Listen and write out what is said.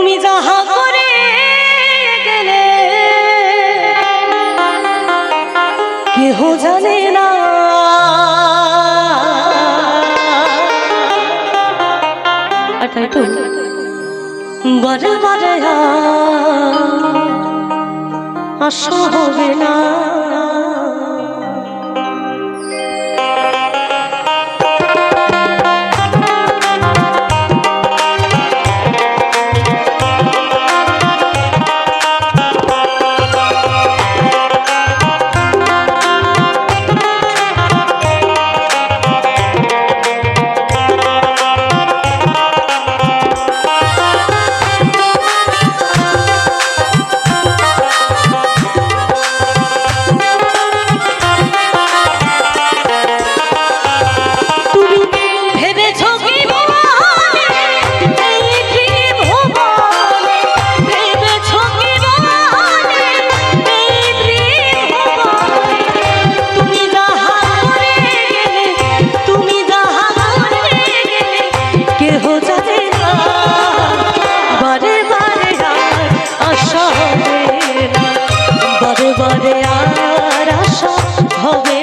তুমি যাহা করে গেলে কেহ জানে না। তাই তো। বারে বারে আসা হবে না। বারে বারে আর আশা হবে বারে বারে আর আশা হবে